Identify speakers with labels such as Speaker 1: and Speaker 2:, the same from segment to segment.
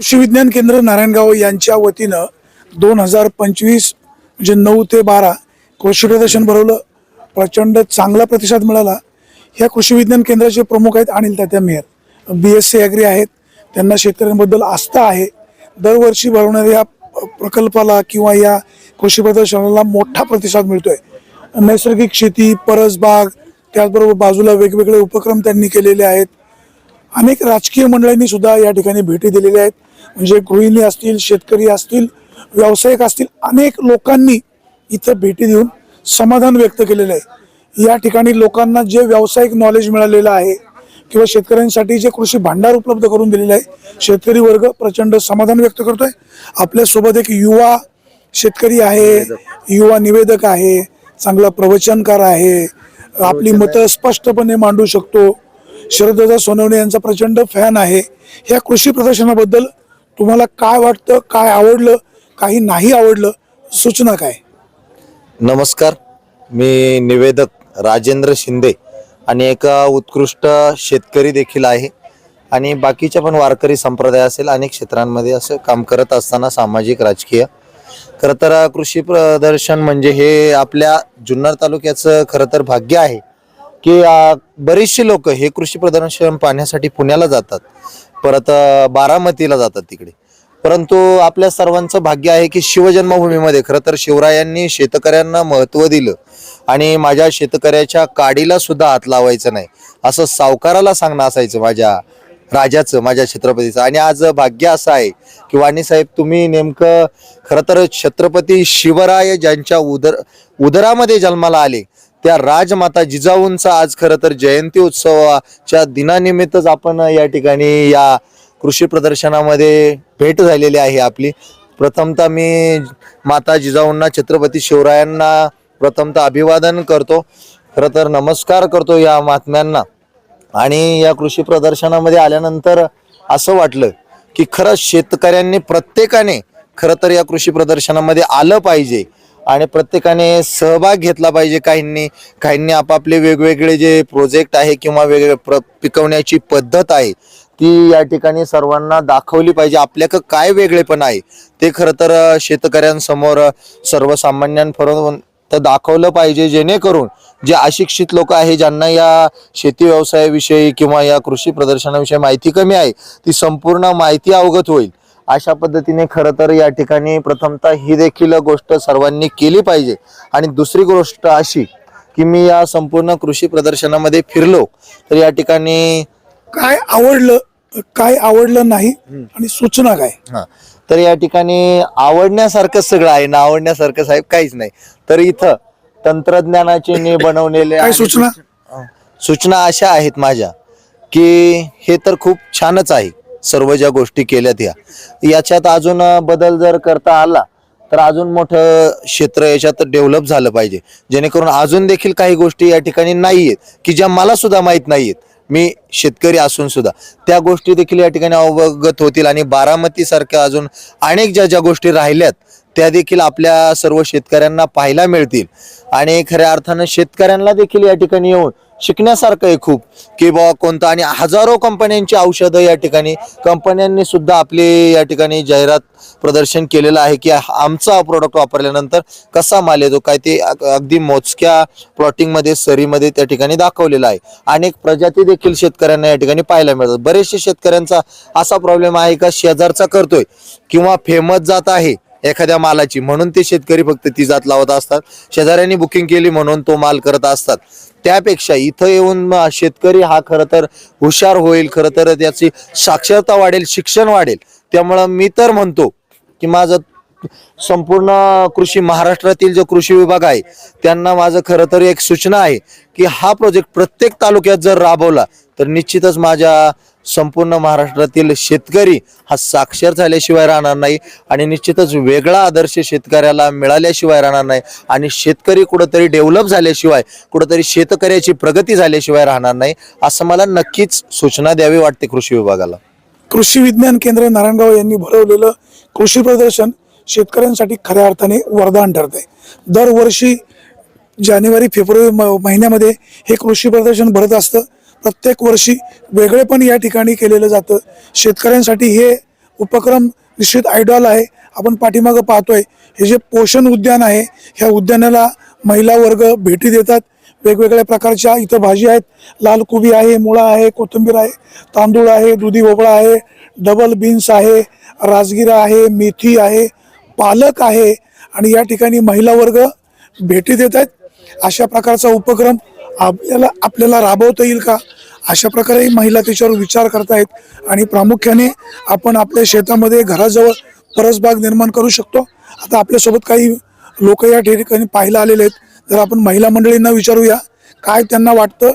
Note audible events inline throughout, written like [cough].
Speaker 1: कृषी विज्ञान केंद्र नारायणगाव यांच्या वतीनं दोन हजार पंचवीस म्हणजे नऊ ते बारा कृषी प्रदर्शन भरवलं. प्रचंड चांगला प्रतिसाद मिळाला. ह्या कृषी विज्ञान केंद्राचे प्रमुख आहेत Anil Tatya Mehar B S C agri आहेत. त्यांना शेतकऱ्यांबद्दल आस्था आहे. दरवर्षी भरवणाऱ्या या प्रकल्पाला किंवा या कृषी प्रदर्शनाला मोठा प्रतिसाद मिळतोय. नैसर्गिक शेती परसबाग त्याचबरोबर बाजूला वेगवेगळे उपक्रम त्यांनी केलेले आहेत. अनेक राजकीय मंडळांनी सुद्धा या ठिकाणी भेटी दिलेल्या आहेत. म्हणजे गृहिणी असतील शेतकरी असतील व्यावसायिक असतील अनेक लोकांनी इथं भेटी देऊन समाधान व्यक्त केलेलं आहे. या ठिकाणी लोकांना जे व्यावसायिक नॉलेज मिळालेलं आहे किंवा शेतकऱ्यांसाठी जे कृषी भांडार उपलब्ध करून दिलेलं आहे शेतकरी वर्ग प्रचंड समाधान व्यक्त करतोय. आपल्यासोबत एक युवा शेतकरी आहे युवा निवेदक आहे चांगला प्रवचनकार आहे आपली मतं स्पष्टपणे मांडू शकतो. शरददादा सोनवणे यांचा प्रचंड फॅन आहे. या कृषी प्रदर्शनाबद्दल तुम्हाला काय वाटतं काय आवडलं काही नाही आवडलं सूचना काय?
Speaker 2: नमस्कार मी निवेदक राजेंद्र शिंदे आणि एक उत्कृष्ट शेतकरी देखील आहे आणि बाकीच्या पण वारकरी संप्रदाय असेल अनेक क्षेत्रांमध्ये असं काम करत असताना सामाजिक राजकीय. खरं तर कृषी प्रदर्शन म्हणजे हे आपल्या जुन्नर तालुक्याचं खरं तर भाग्य आहे की बरेचसे बरीचशी लोक हे कृषी प्रदर्शन पाहण्यासाठी पुण्याला जातात. परत बारामतीला जातात तिकडे. परंतु आपल्या सर्वांचं भाग्य आहे की शिवजन्मभूमीमध्ये खरं तर शिवरायांनी शेतकऱ्यांना महत्त्व दिलं. आणि माझ्या शेतकऱ्याच्या काडीला सुद्धा हात लावायचं नाही. असं सावकाराला सांगणं असायचं माझ्या राजाचं माझ्या छत्रपतीचं. आणि आज भाग्य असं आहे की वाणी साहेब तुम्ही नेमकं खरं तर छत्रपती शिवराय ज्यांच्या उदर उदरामध्ये जन्माला आले त्या राजमाता जिजाऊंचा आज खरं तर जयंती उत्सवाच्या दिनानिमित्तच आपण या ठिकाणी या कृषी प्रदर्शनामध्ये भेट झालेली आहे आपली. प्रथमतः मी माता जिजाऊंना छत्रपती शिवरायांना प्रथमतः अभिवादन करतो. खरं तर नमस्कार करतो या महात्म्यांना आणि या कृषी प्रदर्शनामध्ये आल्यानंतर असं वाटलं की खरंच शेतकऱ्यांनी प्रत्येकाने खरं तर या कृषी प्रदर्शनामध्ये आलं पाहिजे. आणि प्रत्येकाने सहभाग घेतला पाहिजे काहींनी. काहींनी आपापले वेगवेगळे जे प्रोजेक्ट आहे किंवा वेगवेगळे प्र पिकवण्याची पद्धत आहे ती या ठिकाणी सर्वांना दाखवली पाहिजे. आपल्याकडं काय वेगळेपण आहे. ते खरं तर शेतकऱ्यांसमोर सर्वसामान्यांपर्यंत दाखवलं पाहिजे जेणेकरून जे अशिक्षित लोक आहे ज्यांना या शेती व्यवसायाविषयी किंवा या कृषी प्रदर्शनाविषयी माहिती कमी आहे ती संपूर्ण माहिती अवगत होईल. अशा पद्धतीने खरं तर या ठिकाणी प्रथमतः ही देखील गोष्ट सर्वांनी केली पाहिजे. आणि दुसरी गोष्ट अशी की मी या संपूर्ण कृषी प्रदर्शनामध्ये फिरलो तर या ठिकाणी
Speaker 1: काय आवडलं काय आवडलं नाही आणि सूचना काय?
Speaker 2: हा. तर या ठिकाणी आवडण्यासारखं सगळं आहे ना आवडण्यासारखं साहेब काहीच नाही. तर इथं तंत्रज्ञानाचे ने बनवलेले
Speaker 1: सूचना?
Speaker 2: सूचना अशा आहेत माझ्या की हे तर खूप छानच आहे. सर्व ज्या गोष्टी केल्यात या. याच्यात अजून बदल जर करता आला तर अजून मोठं क्षेत्र याच्यात डेव्हलप झालं पाहिजे. जेणेकरून अजून देखील काही गोष्टी या ठिकाणी नाही आहेत की ज्या मला सुद्धा माहीत आहेत मी शेतकरी असून सुद्धा. त्या गोष्टी देखील या ठिकाणी अवगत होतील आणि बारामती सारख्या अजून अनेक ज्या ज्या गोष्टी राहिल्यात त्या देखील आपल्या सर्व शेतकऱ्यांना पाहायला मिळतील. आणि खऱ्या अर्थानं शेतकऱ्यांना देखील या ठिकाणी येऊन शिकण्यासारखं आहे खूप. की बाबा कोणतं आणि हजारो कंपन्यांची औषधं या ठिकाणी कंपन्यांनी सुद्धा आपली या ठिकाणी जाहिरात प्रदर्शन केलेलं आहे की आमचा प्रोडक्ट वापरल्यानंतर कसा माल येतो काय ते अगदी मोजक्या प्लॉटिंगमध्ये सरीमध्ये त्या ठिकाणी दाखवलेलं आहे. अनेक प्रजाती देखील शेतकऱ्यांना या ठिकाणी पाहायला मिळतात. बरेचसे शेतकऱ्यांचा असा प्रॉब्लेम आहे का शेजारचा करतोय किंवा फेमस जात आहे एखाद्या मालाची म्हणून ते शेतकरी फक्त ती जात लावत असतात. शेजाऱ्यांनी बुकिंग केली म्हणून तो माल करत असतात. त्यापेक्षा इथं येऊन शेतकरी हा खरं तर हुशार होईल खरं तर त्याची साक्षरता वाढेल शिक्षण वाढेल. त्यामुळं मी तर म्हणतो की माझं संपूर्ण कृषी महाराष्ट्रातील जो कृषी विभाग आहे त्यांना माझं खरं तर एक सूचना आहे की हा प्रोजेक्ट प्रत्येक तालुक्यात जर राबवला तर निश्चितच माझ्या संपूर्ण महाराष्ट्रातील शेतकरी हा साक्षर झाल्याशिवाय राहणार नाही आणि निश्चितच वेगळा आदर्श शेतकऱ्याला मिळाल्याशिवाय राहणार नाही आणि शेतकरी कुठंतरी डेव्हलप झाल्याशिवाय कुठंतरी शेतकऱ्याची प्रगती झाल्याशिवाय राहणार नाही असं मला नक्कीच सूचना द्यावी वाटते कृषी विभागाला.
Speaker 1: कृषी विज्ञान केंद्र नारायणगाव यांनी भरवलेलं कृषी प्रदर्शन शेतकऱ्यांसाठी खऱ्या अर्थाने वरदान ठरते दरवर्षी जानेवारी फेब्रुवारी म- महिन्यामध्ये हे कृषी प्रदर्शन भरत असतं. प्रत्येक वर्षी वेगळेपण या ठिकाणी केलेलं जातं. शेतकऱ्यांसाठी हे उपक्रम निश्चित आयडॉल आहे. आपण पाठीमागं पाहतोय हे जे पोषण उद्यान आहे ह्या उद्यानाला महिला वर्ग भेटी देतात. वेगवेगळ्या प्रकारच्या इथं भाजी आहेत. लाल कोबी आहे मुळा आहे कोथिंबीर आहे तांदूळ आहे दुधी भोपळा आहे डबल बीन्स आहे राजगिरा आहे मेथी आहे पालक आहे. आणि या ठिकाणी महिला वर्ग भेटी देत आहेत. अशा प्रकारचा उपक्रम आपल्याला आपल्याला राबवता येईल का? अशा प्रकारे महिला त्याच्यावर विचार करतायत आणि प्रामुख्याने आपण आपल्या शेतामध्ये घराजवळ परसबाग निर्माण करू शकतो. आता आपल्यासोबत काही लोक या ठिकाणी पाहायला आलेले आहेत. तर आपण महिला मंडळींना विचारूया काय त्यांना वाटतं?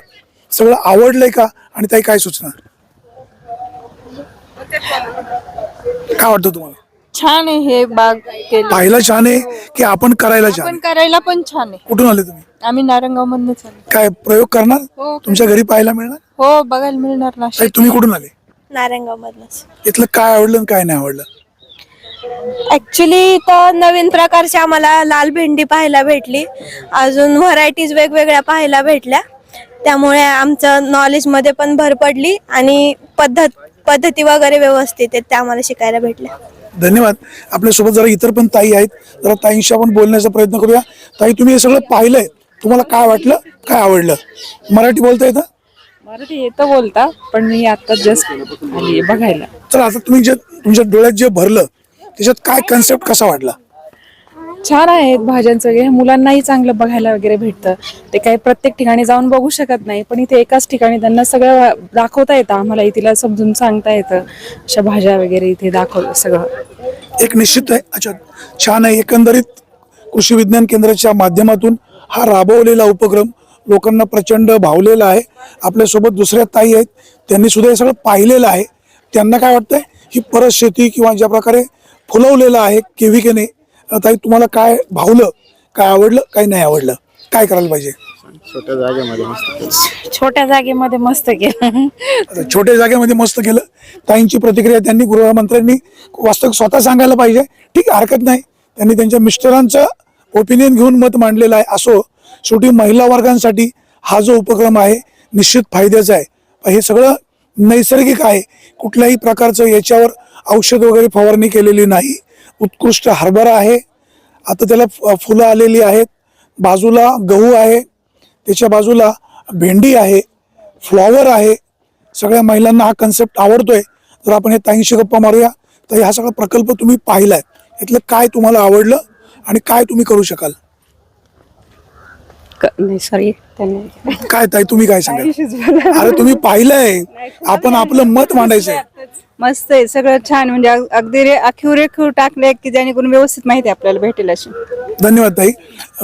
Speaker 1: सगळं आवडलंय का? आणि ताई काय सुचणार? काय वाटतं तुम्हाला?
Speaker 3: छान आहे हे बाग केलं.
Speaker 1: पाहायला छान आहे की आपण करायला छान
Speaker 3: पण
Speaker 1: आहे?
Speaker 3: करायला पण छान आहे.
Speaker 1: कुठून आले तुम्ही?
Speaker 3: आम्ही नारंगाव मधनं चालू
Speaker 1: काय प्रयोग करणार?
Speaker 3: हो
Speaker 1: तुमच्या घरी पाहायला मिळणार?
Speaker 3: हो बघायला मिळणार ना
Speaker 1: ताई तुम्ही कुठून आले?
Speaker 4: नारायणगाव मधनच
Speaker 1: इथलं काय आवडलं आणि काय नाही आवडलं?
Speaker 4: ऍक्च्युली तर नवीन प्रकारची आम्हाला लाल भेंडी पाहायला भेटली. अजून व्हरायटीज वेगवेगळ्या पाहायला भेटल्या. त्यामुळे आमचं नॉलेजमध्ये पण भर पडली आणि पद्धत पद्धती वगैरे व्यवस्थित आहेत त्या आम्हाला शिकायला भेटल्या.
Speaker 1: धन्यवाद. आपल्यासोबत जरा इतर पण ताई आहेत. जरा ताईंशी आपण बोलण्याचा प्रयत्न करूया. ताई तुम्ही हे सगळं पाहिलंय. तुम्हाला काय वाटलं? काय आवडलं? मराठी बोलता येतं
Speaker 5: मराठी येतं बोलता पण मी आता जस्ट बघायला.
Speaker 1: तर आता तुम्ही जे तुमच्या डोळ्यात जे भरलं त्याच्यात काय कन्सेप्ट कसा वाटला?
Speaker 5: छान आहेत भाज्यांचं वगैरे. मुलांनाही चांगलं बघायला वगैरे भेटतं. ते काही प्रत्येक ठिकाणी जाऊन बघू शकत नाही पण इथे एकाच ठिकाणी त्यांना सगळं दाखवता येतं. आम्हाला तिला समजून सांगता येतं. अशा भाज्या वगैरे इथे दाखवलं सगळं.
Speaker 1: एक निश्चित आहे. अच्छा छान आहे. एकंदरीत कृषी विज्ञान केंद्राच्या माध्यमातून हा राबवलेला उपक्रम लोकांना प्रचंड भावलेला आहे. आपल्यासोबत दुसऱ्या ताई आहेत. त्यांनी सुद्धा हे सगळं पाहिलेलं आहे. त्यांना काय वाटतंय? ही परत शेती किंवा ज्या प्रकारे फुलवलेलं आहे केविकेने ताई तुम्हाला काय भावलं काय आवडलं काय नाही आवडलं? काय करायला पाहिजे?
Speaker 5: छोट्या जागेमध्ये मस्त केलं.
Speaker 1: आता छोट्या जागेमध्ये मस्त केलं. ताईंची प्रतिक्रिया त्यांनी गृहमंत्र्यांनी वास्तविक स्वतः सांगायला पाहिजे. ठीक आहे हरकत नाही. त्यांनी त्यांच्या मिस्टरांचं ओपिनियन घेऊन मत मांडलेलं आहे. असो शेवटी महिला वर्गांसाठी हा जो उपक्रम आहे निश्चित फायद्याचा आहे. हे सगळं नैसर्गिक आहे. कुठल्याही प्रकारचं याच्यावर औषध वगैरे फवारणी केलेली नाही. उत्कृष्ट हरभरा आहे. आता त्याला फुलं आलेली आहेत. बाजूला गहू आहे. त्याच्या बाजूला भेंडी आहे. फ्लॉवर आहे. सगळ्या महिलांना हा कन्सेप्ट आवडतोय. जर आपण हे ताईंशी गप्पा मारूया. तर हा सगळा प्रकल्प तुम्ही पाहिलाय. यातलं काय तुम्हाला आवडलं आणि काय तुम्ही करू शकाल?
Speaker 5: नाही सॉरी
Speaker 1: काय ताई तुम्ही काय सांगाल? [laughs] अरे तुम्ही पाहिलंय. आपण आपलं मत मांडायचंय.
Speaker 6: मस्त आहे सगळं छान म्हणजे अग- अगदी रे अखीव रेखीव टाकले की जेणेकरून व्यवस्थित माहिती आपल्याला भेटेल अशी.
Speaker 1: धन्यवाद ताई.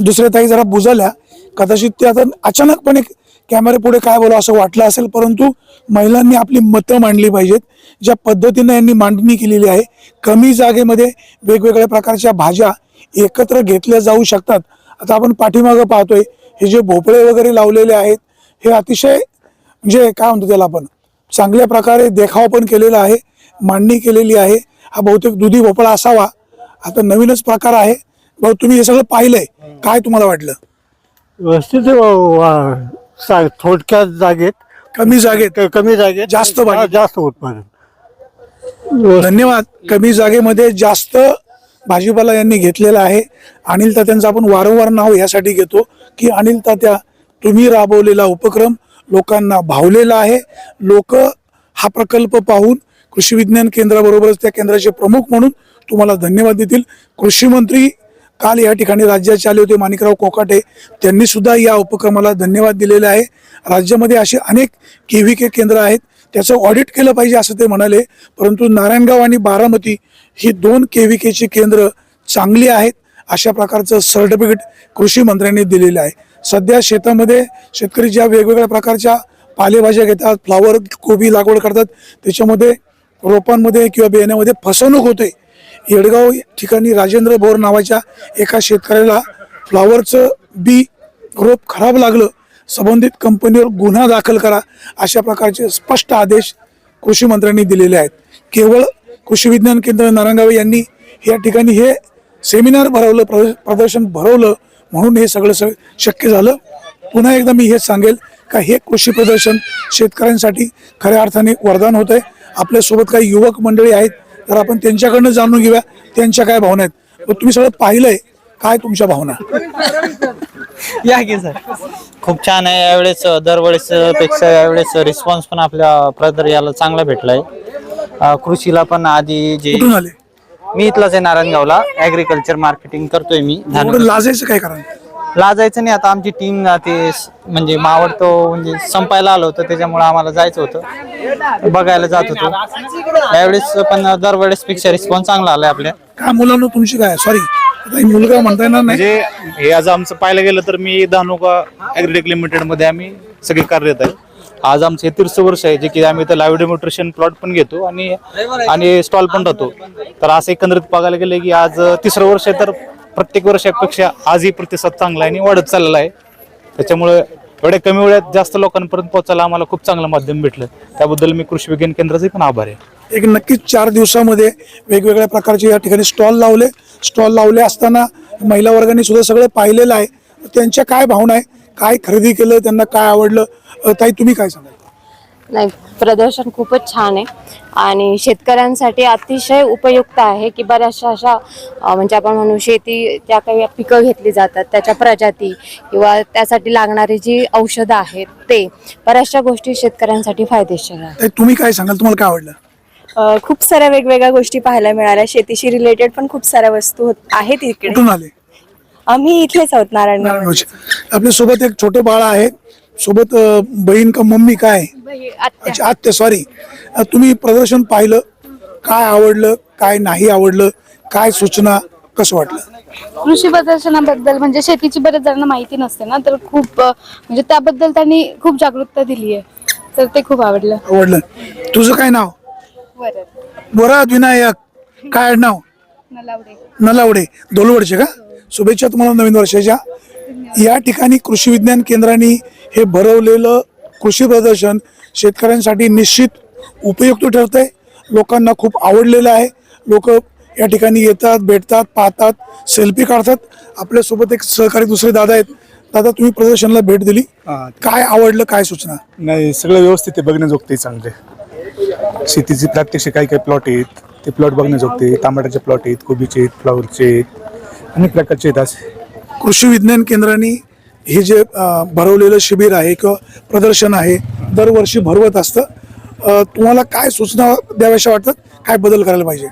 Speaker 1: दुसऱ्या ताई जरा बुजल्या. कदाचित ते आता अचानकपणे कॅमेरे पुढे काय बोलावं असं वाटलं असेल परंतु महिलांनी आपली मतं मांडली पाहिजेत. ज्या पद्धतीनं यांनी मांडणी केलेली आहे कमी जागेमध्ये वेगवेगळ्या प्रकारच्या भाज्या एकत्र घेतल्या जाऊ शकतात. आता आपण पाठीमागं पाहतोय हे जे भोपळे वगैरे लावलेले आहेत हे अतिशय म्हणजे काय म्हणतो त्याला आपण? चांगल्या प्रकारे देखाव पण केलेला आहे मांडणी केलेली आहे. हा बहुतेक दुधी भोपळा असावा. आता नवीनच प्रकार आहे. भाऊ तुम्ही हे सगळं पाहिलंय. काय तुम्हाला वाटलं?
Speaker 7: व्यवस्थित वा- सा- थोडक्यात जागेत.
Speaker 1: कमी जागेत.
Speaker 7: क- कमी जागेत.
Speaker 1: जास्त भाजी.
Speaker 7: जास्त उत्पादन.
Speaker 1: धन्यवाद. कमी जागेमध्ये जास्त भाजीपाला यांनी घेतलेला आहे. अनिल तात्यांचं आपण वारंवार नाव यासाठी घेतो की अनिल तात्या तुम्ही राबवलेला उपक्रम लोकांना भावलेला आहे. लोक हा प्रकल्प पाहून कृषी विज्ञान केंद्राबरोबरच त्या केंद्राचे प्रमुख म्हणून तुम्हाला धन्यवाद देतील. कृषी मंत्री काल या ठिकाणी राज्याचे आले होते माणिकराव कोकाटे. त्यांनी सुद्धा या उपक्रमाला धन्यवाद दिलेले आहे. राज्यामध्ये असे अनेक के व्ही के केंद्र आहेत. त्याचं ऑडिट केलं पाहिजे असं ते म्हणाले. परंतु नारायणगाव आणि बारामती ही दोन के व्ही केची केंद्र चांगली आहेत अशा प्रकारचं सर्टिफिकेट कृषी मंत्र्यांनी दिलेलं आहे. सध्या शेतामध्ये शेतकरी ज्या वेगवेगळ्या प्रकारच्या पालेभाज्या घेतात फ्लावर कोबी लागवड करतात त्याच्यामध्ये रोपांमध्ये किंवा बियाण्यामध्ये फसवणूक होते. येडगाव ठिकाणी राजेंद्र भोर नावाच्या एका शेतकऱ्याला फ्लावरचं बी रोप खराब लागलं. संबंधित कंपनीवर गुन्हा दाखल करा अशा प्रकारचे स्पष्ट आदेश कृषी मंत्र्यांनी दिलेले आहेत. केवळ कृषी विज्ञान केंद्र नारायणगाव यांनी या ठिकाणी हे सेमिनार भरवलं प्रद- प्रदर्शन भरवलं म्हणून हे सगळं सग शक्य झालं. पुन्हा एकदा मी हेच सांगेल का हे कृषी प्रदर्शन शेतकऱ्यांसाठी खऱ्या अर्थाने वरदान होत आहे आपल्यासोबत काही युवक मंडळी आहेत तर आपण त्यांच्याकडनं जाणून घेऊया त्यांच्या काय भावना आहेत. मग तुम्ही सगळं पाहिलंय काय तुमच्या भावना?
Speaker 8: या की सर. खूप छान आहे यावेळेस दरवेळेस पेक्षा यावेळेस रिस्पॉन्स पण आपल्या प्रदर याला चांगला भेटलाय. कृषीला पण आधी जे
Speaker 1: कुठून आले?
Speaker 8: मी इथलाच आहे नारायणगावला. ऍग्रिकल्चर मार्केटिंग करतोय मी.
Speaker 1: एवढं लाजायचं काय कारण?
Speaker 8: लाजायचं नाही आता आमची टीम ते स- म्हणजे मावळतो म्हणजे संपायला आलो होतं त्याच्यामुळे आम्हाला जायचं होतं. बघायला जात होतो. यावेळेस पण दरवेळेस पेक्षा रिस्पॉन्स चांगला आलाय आपल्या.
Speaker 1: काय मुलांना तुमची काय? सॉरी आता ही मुलगा म्हणता येणार नाही.
Speaker 9: म्हणजे हे आज आमचं पाहायला गेलं तर मी धानुका ॲग्रिटेक लिमिटेडमध्ये आम्ही सगळे कार्यरत आहे. आज आमचं हे वर्ष आहे जे की आम्ही इथं लाईव्ह डेमोट्रेशन प्लॉट पण घेतो आणि आणि स्टॉल पण राहतो. तर असं एकंदरीत बघायला गेलं की आज तिसरं वर्ष आहे तर प्रत्येक वर्षापेक्षा आजही प्रतिसाद चांगला आहे आणि वाढत चाललेला आहे. त्याच्यामुळे एवढ्या कमी वेळात जास्त लोकांपर्यंत पोहोचायला आम्हाला खूप चांगलं माध्यम भेटलं. त्याबद्दल मी कृषी विज्ञान केंद्राचे पण आभार आहे.
Speaker 1: एक नक्कीच चार दिवसामध्ये वेगवेगळ्या प्रकारचे या ठिकाणी स्टॉल लावले. स्टॉल लावले असताना महिला वर्गाने सुद्धा सगळं पाहिलेलं आहे. त्यांच्या काय भावना आहे? काय खरेदी केलं त्यांना काय आवडलं ताई तुम्ही काय सांगाल?
Speaker 10: नाही प्रदर्शन खूपच छान आहे आणि शेतकऱ्यांसाठी अतिशय उपयुक्त आहे की बऱ्याचशा अशा म्हणजे आपण म्हणू शेती ज्या काही पिकं घेतली जातात त्याच्या प्रजाती किंवा त्यासाठी लागणारी जी औषधं आहेत ते बऱ्याचशा गोष्टी शेतकऱ्यांसाठी फायदेशीर आहेत.
Speaker 1: तुम्ही काय सांगाल? तुम्हाला काय आवडलं?
Speaker 4: खूप साऱ्या वेगवेगळ्या गोष्टी पाहायला मिळाल्या. शेतीशी रिलेटेड पण खूप साऱ्या वस्तू होत- आहेत इकडे.
Speaker 1: कुठून आले?
Speaker 4: आम्ही इथलेच आहोत
Speaker 1: नारायणगावचे. आपल्यासोबत एक छोटं बाळ आहे. सोबत बहीण का मम्मी काय? अच्छा आत्या सॉरी तुम्ही प्रदर्शन पाहिलं. काय आवडलं काय नाही आवडलं काय सूचना कसं वाटलं?
Speaker 11: कृषी प्रदर्शनाबद्दल म्हणजे शेतीची बऱ्याच जणांना माहिती नसते ना तर खूप म्हणजे त्याबद्दल त्यांनी खूप जागरूकता दिली आहे. तर ते खूप आवडलं.
Speaker 1: आवडलं. तुझं काय नाव? वरात विनायक. काय नाव? नलावडे. दोलवडचे का? शुभेच्छा तुम्हाला नवीन वर्षाच्या. या ठिकाणी कृषी विज्ञान केंद्राने हे भरवलेलं कृषी प्रदर्शन शेतकऱ्यांसाठी निश्चित उपयुक्त ठरतंय. लोकांना खूप आवडलेलं आहे. लोक या ठिकाणी येतात भेटतात पाहतात सेल्फी काढतात. आपल्यासोबत एक सहकारी दुसरे दादा आहेत. दादा तुम्ही प्रदर्शनाला भेट दिली. काय आवडलं काय सूचना?
Speaker 9: नाही सगळं व्यवस्थित आहे बघण्याजोगते चांगले. शेतीचे प्रात्यक्षिक काही काही प्लॉट आहेत ते प्लॉट बघण्याजोगते टमाट्याचे प्लॉट आहेत कोबीचे आहेत फ्लावरचे आहेत. अनेक प्रकारचे आहेत असे
Speaker 1: कृषी विज्ञान केंद्राने हे जे भरवलेलं शिबिर आहे किंवा प्रदर्शन आहे दरवर्षी भरवत असतं. तुम्हाला काय सूचना द्याव्याशा वाटतात? काय बदल करायला पाहिजे?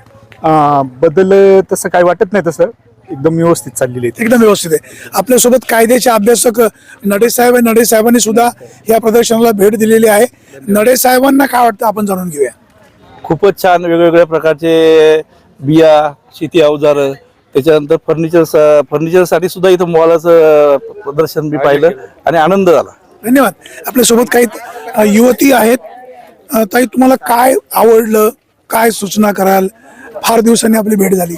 Speaker 9: बदल तसं काय वाटत नाही तसं. एकदम व्यवस्थित चाललेले आहेत
Speaker 1: एकदम व्यवस्थित आहे. आपल्यासोबत कायद्याचे अभ्यासक नडे साहेब आहे. नडे साहेबांनी सुद्धा या प्रदर्शनाला भेट दिलेली आहे. नडे साहेबांना काय वाटतं आपण जाणून घेऊया?
Speaker 12: खूपच छान वेगवेगळ्या प्रकारचे बिया शेती अवजार त्याच्यानंतर फर्निचर फर्निचरसाठी सुद्धा इथं मॉलाचं प्रदर्शन मी पाहिलं आणि आनंद झाला.
Speaker 1: धन्यवाद. आपल्यासोबत काही युवती आहेत. ताई तुम्हाला काय आवडलं? काय सूचना कराल? फार दिवसांनी आपली भेट झाली.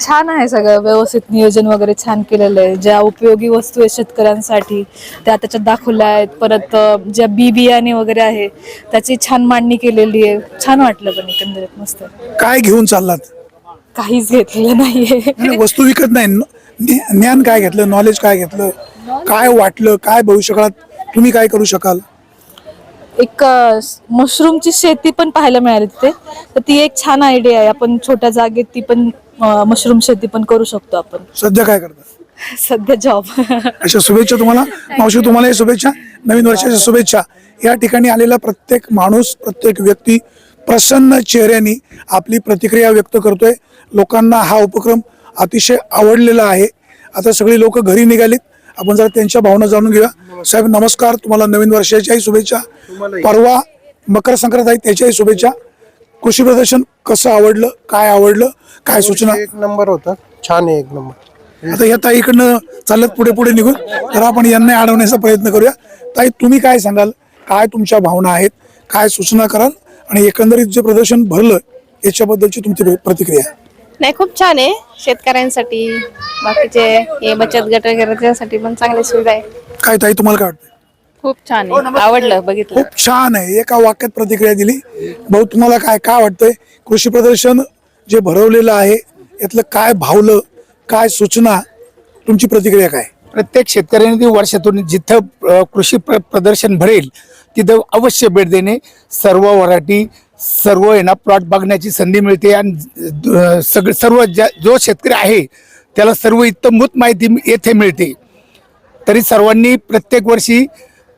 Speaker 5: छान आहे सगळं. व्यवस्थित नियोजन वगैरे छान केलेलं आहे. ज्या उपयोगी वस्तू आहेत शेतकऱ्यांसाठी त्या त्याच्यात दाखवल्या आहेत. परत ज्या बी बियाणे वगैरे आहे त्याची छान मांडणी केलेली आहे. छान वाटलं पण एकंदरीत. मस्त.
Speaker 1: काय घेऊन चाललात?
Speaker 5: काहीच घेतलेलं नाहीये.
Speaker 1: नाही, वस्तू विकत नाही. ज्ञ- ज्ञान काय घेतलं? नॉलेज काय घेतलं? काय वाटलं? काय भविष्यकाळात तुम्ही काय करू शकाल?
Speaker 5: एक अ, मशरूमची शेती पण पाहायला मिळाली तिथे. तर ती एक छान आयडिया आहे. आपण छोट्या जागेत ती पण अ, मशरूम शेती पण करू शकतो आपण.
Speaker 1: सध्या काय करता?
Speaker 5: सध्या जॉब
Speaker 1: अशा शुभेच्छा तुम्हाला. मावशी तुम्हाला शुभेच्छा. नवीन वर्षाच्या शुभेच्छा. या ठिकाणी आलेला प्रत्येक माणूस प्रत्येक व्यक्ती प्रसन्न चेहऱ्याने आपली प्रतिक्रिया व्यक्त करतोय. लोकांना हा उपक्रम अतिशय आवडलेला आहे. आता सगळी लोक घरी निघालीत. आपण जरा त्यांच्या भावना जाणून घेऊया. साहेब नमस्कार. तुम्हाला नवीन वर्षाच्याही शुभेच्छा. परवा मकर संक्रांत आहे त्याच्याही शुभेच्छा. कृषी प्रदर्शन कसं आवडलं? काय आवडलं? काय सूचना?
Speaker 7: एक नंबर होता. छान आहे एक नंबर.
Speaker 1: आता या ताईकडनं चालत पुढे पुढे निघून तर आपण यांना अडवण्याचा प्रयत्न करूया. ताई तुम्ही काय सांगाल? काय तुमच्या भावना आहेत? काय सूचना कराल? आणि एकंदरीत जे प्रदर्शन भरलं याच्याबद्दलची तुमची प्रतिक्रिया
Speaker 3: नाही खूप छान आहे. शेतकऱ्यांसाठी बाकीचे हे बचत गट वगैरे त्यासाठी पण चांगली सुविधा आहे
Speaker 1: काय ताई तुम्हाला काय वाटतं
Speaker 3: खूप छान आहे. आवडलं बघितलं.
Speaker 1: खूप छान आहे. एका वाक्यात प्रतिक्रिया दिली. भाऊ तुम्हाला काय काय वाटतंय? कृषी प्रदर्शन जे भरवलेलं आहे यातलं काय भावलं काय सूचना तुमची प्रतिक्रिया काय?
Speaker 7: प्रत्येक शेतकऱ्याने ती वर्षातून जिथं अ, कृषी प्र- प्रदर्शन भरेल तिथं अवश्य भेट देणे सर्व वराठी सर्व आहे ना प्लॉट बघण्याची संधी मिळते आणि ज- सगळं सर्व ज्या जो शेतकरी आहे त्याला सर्व इत्तमभूत माहिती येथे मिळते. तरी सर्वांनी प्रत्येक वर्षी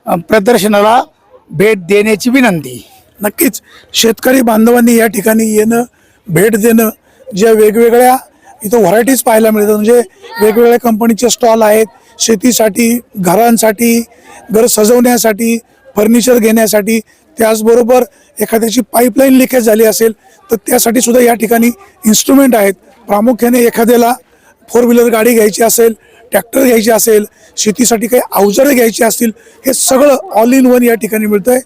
Speaker 7: प्रदर्शनाला भेट देण्याची विनंती.
Speaker 1: नक्कीच. शेतकरी बांधवांनी या ठिकाणी येणं भेट देणं ज्या वेगवेगळ्या इथं व्हरायटीज पाहायला मिळतात. म्हणजे वेगवेगळ्या कंपनीचे स्टॉल आहेत. शेतीसाठी घरांसाठी घर सजवण्यासाठी फर्निचर घेण्यासाठी त्याचबरोबर एखाद्याची पाईपलाईन लिकेज झाली असेल तर त्यासाठी सुद्धा या ठिकाणी इन्स्ट्रुमेंट आहेत. प्रामुख्याने एखाद्याला फोर व्हीलर गाडी घ्यायची असेल ट्रॅक्टर घ्यायची असेल शेतीसाठी काही अवजारं घ्यायची असतील हे सगळं ऑल इन वन या ठिकाणी मिळतं आहे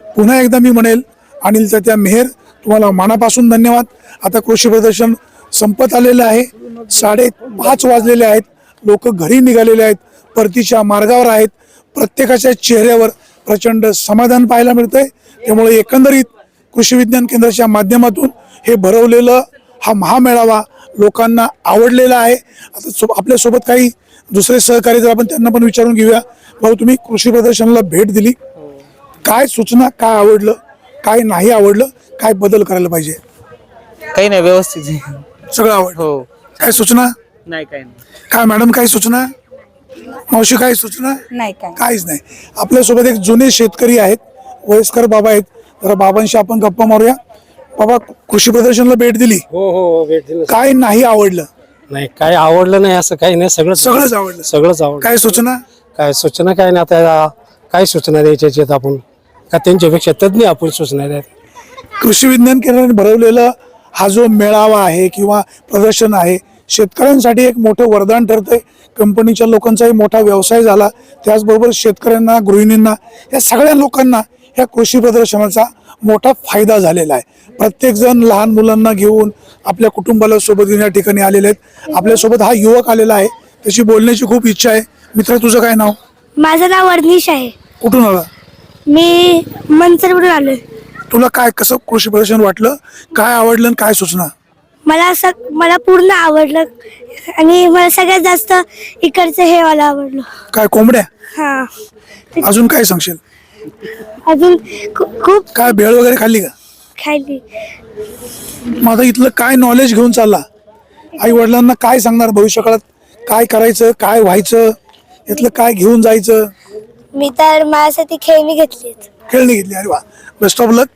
Speaker 1: पुन्हा एकदा मी म्हणेल अनिल त्या मेहर तुम्हाला मनापासून धन्यवाद. आता कृषी प्रदर्शन संपत आलेलं आहे. साडेपाच वाजलेले आहेत. लोक घरी निघालेले आहेत. परतीच्या मार्गावर आहेत. प्रत्येकाच्या चेहऱ्यावर प्रचंड समाधान पाहायला मिळतंय. त्यामुळे एकंदरीत कृषी विज्ञान केंद्राच्या माध्यमातून हे भरवलेलं हा महामेळावा लोकांना आवडलेला आहे. आता सो आपल्यासोबत काही दुसरे सहकारी जर आपण त्यांना पण विचारून घेऊया. भाऊ तुम्ही कृषी प्रदर्शनाला भेट दिली. काय सूचना काय आवडलं काय नाही आवडलं काय बदल करायला पाहिजे?
Speaker 8: काही नाही व्यवस्थित
Speaker 1: सगळं आवडलं.
Speaker 8: हो.
Speaker 1: काय सूचना?
Speaker 8: नाही काही नाही.
Speaker 1: काय मॅडम काय सूचना? मावशी काय सूचना?
Speaker 6: नाही काय
Speaker 1: काहीच नाही. आपल्यासोबत एक जुने शेतकरी आहेत वयस्कर बाबा आहेत. जरा बाबांशी आपण गप्पा मारूया. बाबा कृषी प्रदर्शनला भेट दिली.
Speaker 7: हो हो भेट दिलं.
Speaker 1: काय नाही आवडलं?
Speaker 7: नाही काय आवडलं नाही असं काही नाही. सगळं
Speaker 1: सगळंच आवडलं.
Speaker 7: सगळंच आवडलं.
Speaker 1: काय सूचना?
Speaker 7: काय सूचना काय नाही आता. काय सूचना द्यायच्या आहेत आपण. का त्यांच्यापेक्षा तज्ज्ञ आपण सूचना द्यायच्या
Speaker 1: कृषी विज्ञान केंद्राने भरवलेला हा जो मेळावा आहे किंवा प्रदर्शन आहे शेतकऱ्यांसाठी एक मोठं वरदान ठरतंय. कंपनीच्या लोकांचाही मोठा व्यवसाय झाला. त्याचबरोबर शेतकऱ्यांना गृहिणींना या सगळ्या लोकांना या कृषी प्रदर्शनाचा मोठा फायदा झालेला आहे. प्रत्येकजण लहान मुलांना घेऊन आपल्या कुटुंबाला सोबत घेऊन या ठिकाणी आलेले आहेत. आपल्यासोबत हा युवक आलेला आहे. त्याची बोलण्याची खूप इच्छा आहे. मित्र तुझं काय नाव?
Speaker 4: माझं नाव वर्णिश आहे.
Speaker 1: कुठून आला?
Speaker 4: मी मनसरवरून आलोय.
Speaker 1: तुला काय कसं कृषी प्रदर्शन वाटलं? काय आवडलं आणि काय सूचना?
Speaker 4: मला असं मला पूर्ण आवडलं. आणि मला सगळ्यात जास्त इकडचं हे मला आवडलं.
Speaker 1: काय कोंबड्या?
Speaker 4: हा.
Speaker 1: अजून काय सांगशील?
Speaker 4: अजून खू- खूप
Speaker 1: काय भेळ वगैरे खाल्ली का?
Speaker 4: खायली
Speaker 1: मग आता इथलं काय नॉलेज घेऊन चालला? आई वडिलांना काय सांगणार भविष्यकाळात? काय करायचं काय व्हायचं? यातलं काय घेऊन जायचं?
Speaker 4: मी तर माझ्यासाठी खेळणी घेतली
Speaker 1: खेळणी घेतली. अरे वा. बेस्ट ऑफ लक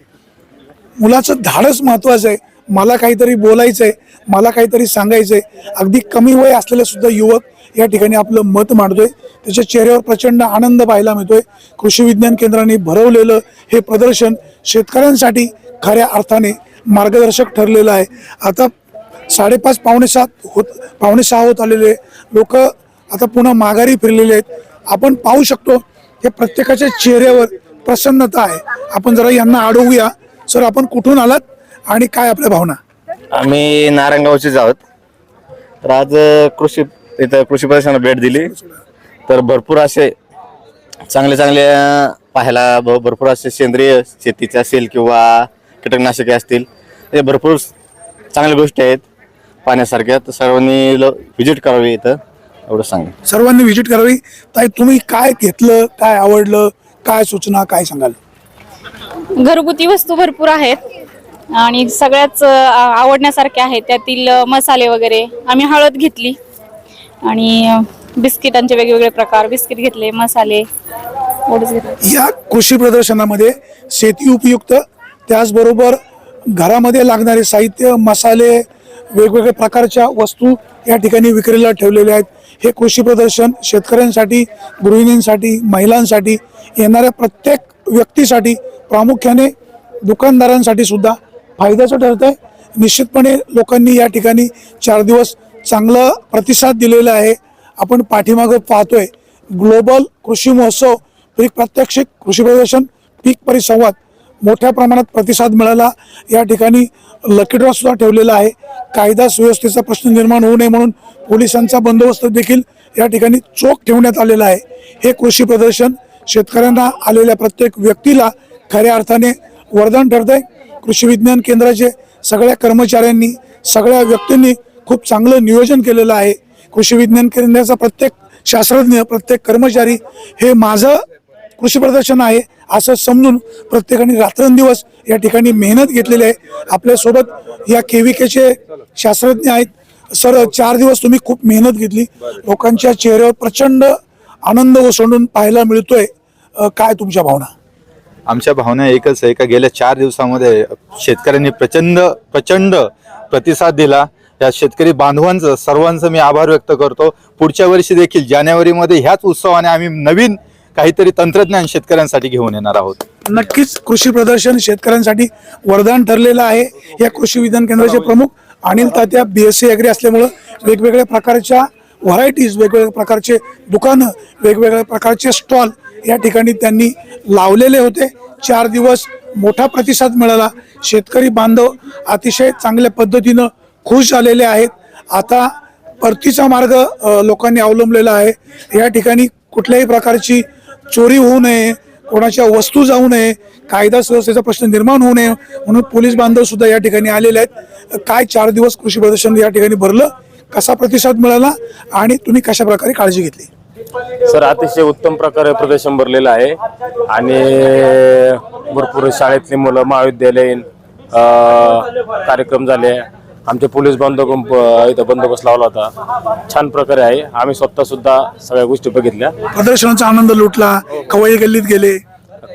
Speaker 1: मुलाचं धाडस महत्वाचं आहे. मला काहीतरी बोलायचं आहे मला काहीतरी सांगायचं आहे अगदी कमी वय असलेले सुद्धा युवक या ठिकाणी आपलं मत मांडतोय. त्याच्या चेहऱ्यावर प्रचंड आनंद पाहायला मिळतोय. कृषी विज्ञान केंद्राने भरवलेलं हे प्रदर्शन शेतकऱ्यांसाठी खऱ्या अर्थाने मार्गदर्शक ठरलेलं आहे. आता साडेपाच पावणे सात होत पावणे सहा होत आलेले. लोक आता पुन्हा माघारी फिरलेले आहेत. आपण पाहू शकतो हे प्रत्येकाच्या चेहऱ्यावर प्रसन्नता आहे. आपण जरा यांना अडवूया. सर आपण कुठून आलात? आणि काय आपल्या भावना?
Speaker 13: आम्ही नारायणगावचेच आहोत. तर आज कृषी इथं कृषी प्रदर्शनाला भेट दिली. तर भरपूर असे चांगले चांगले पाहायला भ- भरपूर असे सेंद्रिय शेतीचे असेल किंवा कीटकनाशके असतील. हे भरपूर चांगल्या गोष्टी आहेत पाहण्यासारख्या. तर सर्वांनी व्हिजिट करावी इथं. एवढं सांगेन.
Speaker 1: सर्वांनी व्हिजिट करावी. ताई तुम्ही काय घेतलं काय आवडलं काय सूचना काय सांगाल?
Speaker 3: घरगुती वस्तू भरपूर आहेत. आणि सगळ्याच आवडण्यासारख्या आहेत. त्यातील मसाले वगैरे आम्ही हळद घेतली. आणि बिस्किटांचे वेगवेगळे प्रकार. बिस्किट घेतले मसाले
Speaker 1: या कृषी प्रदर्शनामध्ये शेती उपयुक्त त्याचबरोबर घरामध्ये लागणारे साहित्य मसाले वेगवेगळ्या प्रकारच्या वस्तू या ठिकाणी विक्रीला ठेवलेल्या आहेत. हे कृषी प्रदर्शन शेतकऱ्यांसाठी गृहिणींसाठी महिलांसाठी येणाऱ्या प्रत्येक व्यक्तीसाठी प्रामुख्याने दुकानदारांसाठी सुद्धा फायद्याचं ठरतं आहे निश्चितपणे लोकांनी या ठिकाणी चार दिवस चांगला प्रतिसाद दिलेला आहे. आपण पाठीमागं पाहतोय ग्लोबल कृषी महोत्सव पीक प्रात्यक्षिक कृषी प्रदर्शन पीक परिसंवाद मोठ्या प्रमाणात प्रतिसाद मिळाला. या ठिकाणी लकी सुद्धा ठेवलेला आहे. कायदा सुव्यवस्थेचा प्रश्न निर्माण होऊ नये म्हणून पोलिसांचा बंदोबस्त देखील या ठिकाणी चोख ठेवण्यात आलेला आहे. हे कृषी प्रदर्शन शेतकऱ्यांना आलेल्या प्रत्येक व्यक्तीला खऱ्या अर्थाने वरदान ठरतंय. कृषी विज्ञान केंद्राचे सगळ्या कर्मचाऱ्यांनी सगळ्या व्यक्तींनी खूप चांगलं नियोजन केलेलं आहे. कृषी विज्ञान केंद्राचा प्रत्येक शास्त्रज्ञ प्रत्येक कर्मचारी हे माझं कृषी प्रदर्शन आहे असं समजून प्रत्येकाने रात्रंदिवस या ठिकाणी मेहनत घेतलेली आहे. आपल्यासोबत या के विकेचे शास्त्रज्ञ आहेत. सर चार दिवस तुम्ही खूप मेहनत घेतली. लोकांच्या चेहऱ्यावर प्रचंड आनंद ओसंडून पाहायला मिळतोय. काय तुमच्या भावना?
Speaker 14: आमच्या भावना एकच आहे का गेल्या चार दिवसामध्ये शेतकऱ्यांनी प्रचंड प्रचंड प्रतिसाद दिला. या शेतकरी बांधवांचं सर्वांचं मी आभार व्यक्त करतो. पुढच्या वर्षी देखील जानेवारीमध्ये ह्याच उत्सवाने आम्ही नवीन काहीतरी तंत्रज्ञान शेतकऱ्यांसाठी घेऊन येणार आहोत.
Speaker 1: नक्कीच कृषी प्रदर्शन शेतकऱ्यांसाठी वरदान ठरलेलं आहे. या कृषी विज्ञान केंद्राचे प्रमुख Anil Tatya B S C असल्यामुळं वेगवेगळ्या प्रकारच्या व्हरायटीज वेगवेगळ्या प्रकारचे दुकानं वेगवेगळ्या प्रकारचे स्टॉल या ठिकाणी त्यांनी लावलेले होते. चार दिवस मोठा प्रतिसाद मिळाला. शेतकरी बांधव अतिशय चांगल्या पद्धतीनं खुश झालेले आहेत. आता परतीचा मार्ग लोकांनी अवलंबलेला आहे. या ठिकाणी कुठल्याही प्रकारची चोरी होऊ नये कोणाच्या वस्तू जाऊ नये कायदा सुव्यवस्थेचा प्रश्न निर्माण होऊ नये म्हणून पोलीस बांधव सुद्धा या ठिकाणी आलेले आहेत. काय चार दिवस कृषी प्रदर्शन या ठिकाणी भरलं कसा प्रतिसाद मिळाला आणि तुम्ही कशा प्रकारे काळजी घेतली?
Speaker 13: सर अतिशय उत्तम प्रकारे प्रदर्शन भरलेलं आहे. आणि भरपूर शाळेतली मुलं महाविद्यालयीन कार्यक्रम झाले. आमचे पोलीस बांधव इथं बंदोबस्त लावला होता. छान प्रकारे आहे. आम्ही स्वतः सुद्धा सगळ्या गोष्टी बघितल्या.
Speaker 1: प्रदर्शनाचा आनंद लुटला कवई गल्लीत गेले?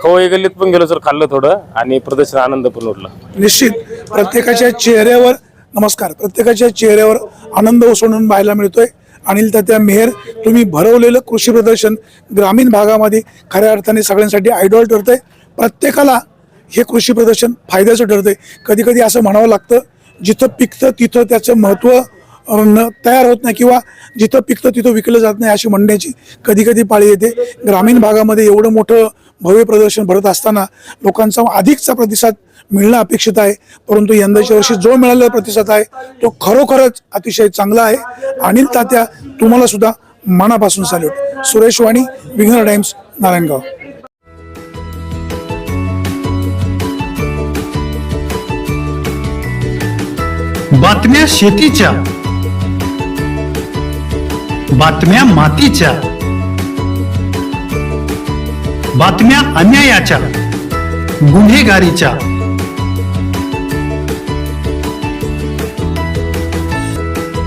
Speaker 13: खवई गल्लीत पण गेलो सर खाल्लं थोडं आणि प्रदर्शन आनंद पण उरला.
Speaker 1: निश्चित. प्रत्येकाच्या चेहऱ्यावर नमस्कार प्रत्येकाच्या चेहऱ्यावर आनंद ओसंडून पाहायला मिळतोय. अनिल तात्या मेहर तुम्ही भरवलेलं कृषी प्रदर्शन ग्रामीण भागामध्ये खऱ्या अर्थाने सगळ्यांसाठी आयडॉल ठरतंय. प्रत्येकाला हे कृषी प्रदर्शन फायद्याचं ठरतं कधी कधी असं म्हणावं लागतं जिथं पिकतं तिथं त्याचं महत्त्व न तयार होत नाही किंवा जिथं पिकतं तिथं विकलं जात नाही अशी म्हणण्याची कधी कधी पाळी येते. ग्रामीण भागामध्ये एवढं मोठं भव्य प्रदर्शन भरत असताना लोकांचा अधिकचा प्रतिसाद मिळणं अपेक्षित आहे. परंतु यंदाच्या वर्षी जो मिळालेला प्रतिसाद आहे तो खरोखरच अतिशय चांगला आहे. अनिल तात्या तुम्हाला सुद्धा मनापासून सॅल्यूट सुरेश वाणी विघ्नर टाइम्स नारायणगाव.
Speaker 15: बातम्या शेतीच्या. बातम्या मातीच्या. बातम्या अन्यायाच्या. गुन्हेगारीच्या.